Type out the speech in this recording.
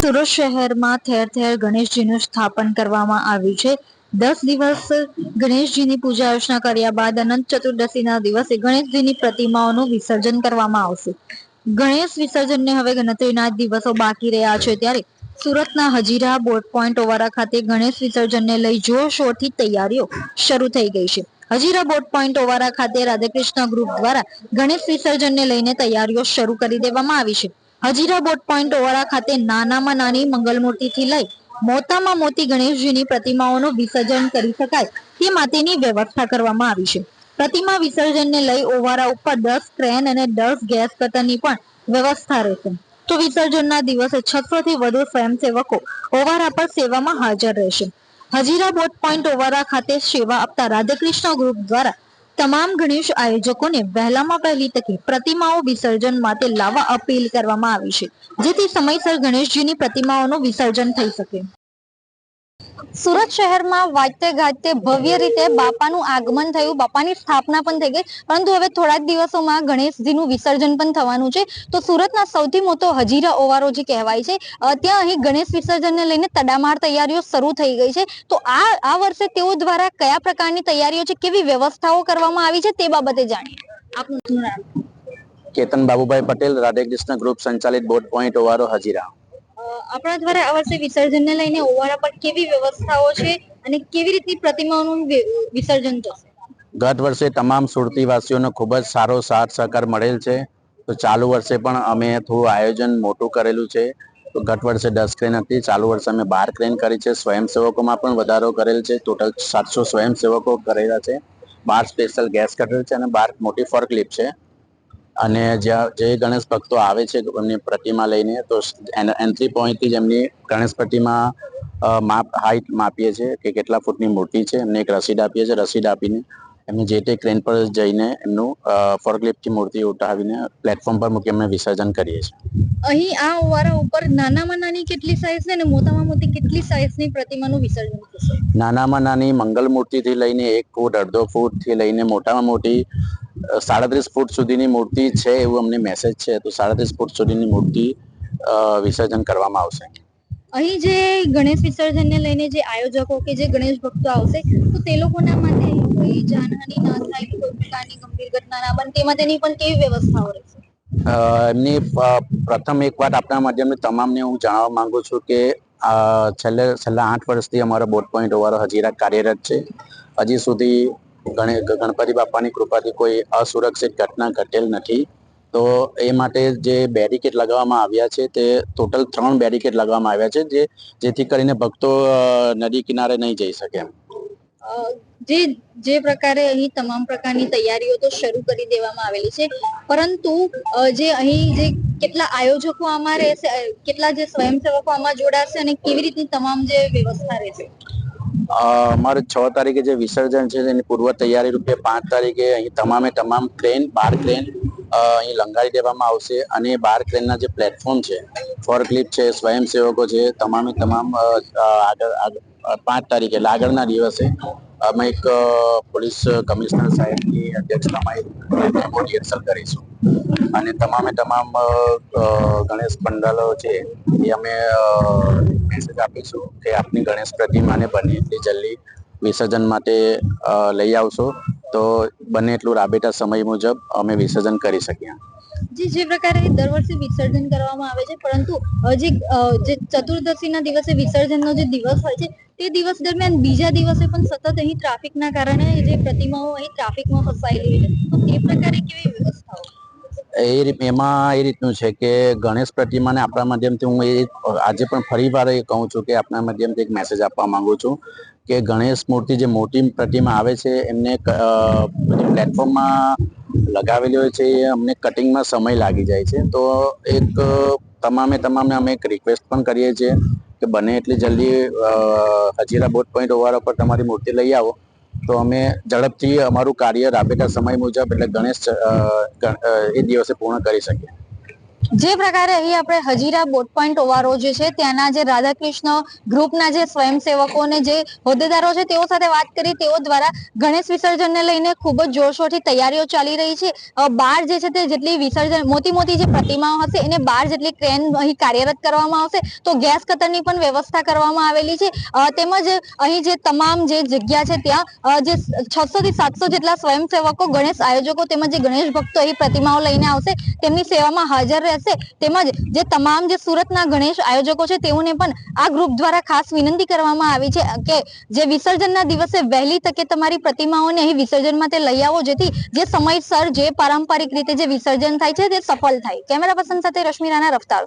સુરત શહેરમાં ઠેર ઠેર ગણેશજીનું સ્થાપન કરવામાં આવ્યું છે. દસ દિવસ ગણેશજીની પૂજા અર્ચના કર્યા બાદ અનંત ચતુર્દશીના દિવસે ગણેશજીની પ્રતિમાઓનું વિસર્જન કરવામાં આવશે. ગણેશ વિસર્જનને હવે ગણતરીના દિવસો બાકી રહ્યા છે ત્યારે સુરતના હજીરા બોટ પોઈન્ટ ઓવારા ખાતે ગણેશ વિસર્જનને લઈ જોરશોરથી તૈયારીઓ શરૂ થઈ ગઈ છે. હજીરા બોટ પોઈન્ટ ઓવારા ખાતે રાધાકૃષ્ણ ગ્રુપ દ્વારા ગણેશ વિસર્જનને લઈને તૈયારીઓ શરૂ કરી દેવામાં આવી છે. હજીરા બોટ પોઈન્ટ ઓવાળા ખાતે નાનામાં નાની મંગલમૂર્તિથી લઈ મોટામાં મોટી ગણેશજીની પ્રતિમાઓનું વિસર્જન કરી શકાય તે માટેની વ્યવસ્થા કરવામાં આવી છે. પ્રતિમા વિસર્જનને લઈ ઓવારા ઉપર દસ ક્રેન અને દસ ગેસ કટરની પણ વ્યવસ્થા રહેશે. તો વિસર્જનના દિવસે છસો થી વધુ સ્વયંસેવકો ઓવારા પર સેવામાં હાજર રહેશે. હજીરા બોટ પોઈન્ટ ઓવારા ખાતે સેવા આપતા રાધાકૃષ્ણ ગ્રુપ દ્વારા તમામ ગણેશ આયોજકોને વહેલામાં વહેલી તકે પ્રતિમાઓ વિસર્જન માટે લાવવા અપીલ કરવામાં આવી છે, જેથી સમયસર ગણેશજીની પ્રતિમાઓનું વિસર્જન થઈ શકે. સુરત શહેરમાં વાજતે ગાજતે ભવ્ય રીતે બાપાનું આગમન થયું. બાપાની સ્થાપના પણ થઈ ગઈ. પરંતુ હવે થોડા જ દિવસોમાં ગણેશજીનું વિસર્જન પણ થવાનું છે. તો સુરતના સૌથી મોટો હજીરા ઓવારો જે કહેવાય છે ત્યાં અહીં ગણેશ વિસર્જનને લઈને તડામાર તૈયારીઓ શરૂ થઈ ગઈ છે. તો આ આ વર્ષે તેઓ દ્વારા કયા પ્રકારની તૈયારીઓ છે, કેવી વ્યવસ્થાઓ કરવામાં આવી છે તે બાબતે જાણીએ. આપનું નામ? કેતન બાબુભાઈ પટેલ રાધેકૃષ્ણ ગ્રુપ સંચાલિત બોટ પોઈન્ટ ઓવારો હજીરા. આપણા દ્વારા આ વર્ષે વિસર્જનને લઈને ઓવારા પર કેવી વ્યવસ્થાઓ છે અને કેવી રીતની પ્રતિમાઓનું વિસર્જન થશે? ગત વર્ષે તમામ સુરતીવાસીઓનો ખૂબ જ સારો સાથ સહકાર મળેલ છે. તો ચાલુ વર્ષે પણ અમે થોડું આયોજન મોટું કરેલું છે. તો ગત વર્ષે દસ ક્રેન હતી, ચાલુ વર્ષે અમે બાર ક્રેન કરી છે. સ્વયંસેવકોમાં પણ વધારો કરેલ છે. ટોટલ સાતસો સ્વયંસેવકો કરેલા છે. બાર સ્પેશિયલ ગેસ કટર છે અને બાર મોટી ફોર્કલિફ્ટ છે. અને જ્યાં જે ગણેશ ભક્તો આવે છે એમની પ્રતિમા લઈને તો એન્ટ્રી પોઈન્ટથી જ એમની ગણેશ પ્રતિમા માપ હાઈટ માપીએ છીએ કે કેટલા ફૂટની મૂર્તિ છે. એમને એક રસીદ આપીએ છીએ. રસીદ આપીને એમને જે તે ક્રેન પર જઈને એમનું ફોરક્લિફ્ટથી મૂર્તિ ઉઠાવીને પ્લેટફોર્મ પર મૂકી અમે વિસર્જન કરીએ છીએ. અહીં આ ઓવારા ઉપર નાનામાં નાની કેટલી સાઈઝ ને મોટામાં મોટી કેટલી સાઈઝની પ્રતિમાનું વિસર્જન થશે? નાનામાં નાની મંગલ મૂર્તિથી લઈને એક ફૂટ અડધો ફૂટથી લઈને મોટામાં મોટી સાડત્રીસ ફૂટ સુધીની મૂર્તિ છે એવું અમને મેસેજ છે તો સાડત્રીસ ફૂટ સુધીની મૂર્તિ વિસર્જન કરવામાં આવશે. અહીં જે ગણેશ વિસર્જનને લઈને જે આયોજકો કે જે ગણેશ ભક્તો આવશે તો તે લોકોના માટે કોઈ જાનહાનિ ના થાય કોઈ પ્રકારની ગંભીર ઘટના ના બને તે માટેની પણ કેવી વ્યવસ્થાઓ રહેશે? એમની પ્રથમ એક વાત આપણા માધ્યમથી તમામને હું જણાવવા માંગુ છું કે છેલ્લે છેલ્લા આઠ વર્ષથી અમારો બોટ પોઈન્ટ ઓવારો હજીરા કાર્યરત છે. હજી સુધી ગણપતિ બાપાની કૃપાથી કોઈ અસુરક્ષિત ઘટના ઘટેલ નથી. તો એ માટે જે બેરિકેડ લગાવવામાં આવ્યા છે તે ટોટલ ત્રણ બેરિકેડ લગાવવામાં આવ્યા છે જે જેથી કરીને ભક્તો નદી કિનારે નહીં જઈ શકે જે જે પ્રકારે અહીં તમામ પ્રકારની તૈયારીઓ તો શરૂ કરી દેવામાં આવેલી છે. પરંતુ જે અહીં જે કેટલા આયોજકો આમાં રહેશે કેટલા જે સ્વયંસેવકો આમાં જોડાશે અને કેવી રીતની તમામ જે વ્યવસ્થા રહેશે? અમારે છ તારીખે જે વિસર્જન છે તેની પૂર્વ તૈયારી રૂપે પાંચ તારીખે અહીં તમામે તમામ ક્રેન બાર ક્રેન અહીં લંગાડી દેવામાં આવશે અને બાર ક્રેનના જે પ્લેટફોર્મ છે ફોરક્લિપ છે, સ્વયંસેવકો છે, તમામે તમામ આગળ, આગ- પાંચ તારીખે આગળના દિવસે અમે એક પોલીસ કમિશનર સાહેબની અધ્યક્ષતામાં એક ડેમો રિહર્સલ કરીશું. અને તમામે તમામ ગણેશ પંડાલો છે, એ અમે આપીશું કે આપની ગણેશ પ્રતિમાને બને એટલી જલ્દી વિસર્જન માટે લઈ આવશો. તો બને એટલું રાબેટા સમય મુજબ અમે વિસર્જન કરી શકીએ. જે જે પ્રકારે દર વર્ષે વિસર્જન કરવામાં આવે છે, પરંતુ જે જે ચતુર્દશીના દિવસે વિસર્જનનો જે દિવસ હોય છે, તે દિવસ દરમિયાન બીજા દિવસે પણ સતત અહીં ટ્રાફિકના કારણે જે પ્રતિમાઓ અહીં ટ્રાફિકમાં ફસાયેલી છે, તો તે પ્રકારે કેવી વ્યવસ્થાઓ? એ એમાં એ રીતનું છે કે ગણેશ પ્રતિમાને આપણા માધ્યમથી હું એ આજે પણ ફરી વાર એ કહું છું કે આપણા માધ્યમથી એક મેસેજ આપવા માંગુ છું કે ગણેશ મૂર્તિ જે મોટી પ્રતિમા આવે છે એમને પ્લેટફોર્મમાં લગાવેલી હોય છે, એ અમને કટિંગમાં સમય લાગી જાય છે. તો એક તમામે તમામને અમે એક રિક્વેસ્ટ પણ કરીએ છીએ કે બને એટલી જલ્દી હજીરા બોટ પોઈન્ટ ઓવારા પર તમારી મૂર્તિ લઈ આવો. તો અમે ઝડપથી અમારું કાર્ય રાબેતા સમય મુજબ એટલે ગણેશ એ દિવસે પૂર્ણ કરી શકીએ. જે પ્રકારે અહીં આપણે હજીરા બોટ પોઈન્ટ ઓવારો જે છે, ત્યાંના જે રાધાકૃષ્ણ ગ્રુપના જે સ્વયંસેવકો અને જે હોદ્દેદારો છે, તેઓ સાથે વાત કરી, તેઓ દ્વારા ગણેશ વિસર્જનને લઈને ખૂબ જ જોરશોરથી તૈયારીઓ ચાલી રહી છે. બાર જે છે તે જેટલી વિસર્જન, મોટી મોટી જે પ્રતિમાઓ હશે, એને બાર જેટલી ક્રેન અહીં કાર્યરત કરવામાં આવશે, તો ગેસ કતરની પણ વ્યવસ્થા કરવામાં આવેલી છે. તેમજ અહીં જે તમામ જે જગ્યા છે, ત્યાં જે છસો થી સાતસો જેટલા સ્વયંસેવકો, ગણેશ આયોજકો તેમજ જે ગણેશ ભક્તો અહીં પ્રતિમાઓ લઈને આવશે, તેમની સેવામાં હાજર રહેશે. તેમજ જે તમામ જે સુરતના ગણેશ આયોજકો છે, તેઓને પણ આ ગ્રુપ દ્વારા ખાસ વિનંતી કરવામાં આવી છે કે જે વિસર્જનના દિવસે વહેલી તકે તમારી પ્રતિમાઓને અહીં વિસર્જન માટે લઈ આવો, જેથી જે સમયસર, જે પારંપરિક રીતે જે વિસર્જન થાય છે, તે સફળ થાય. કેમેરા પર્સન સાથે રશ્મિ રાણા રફતાર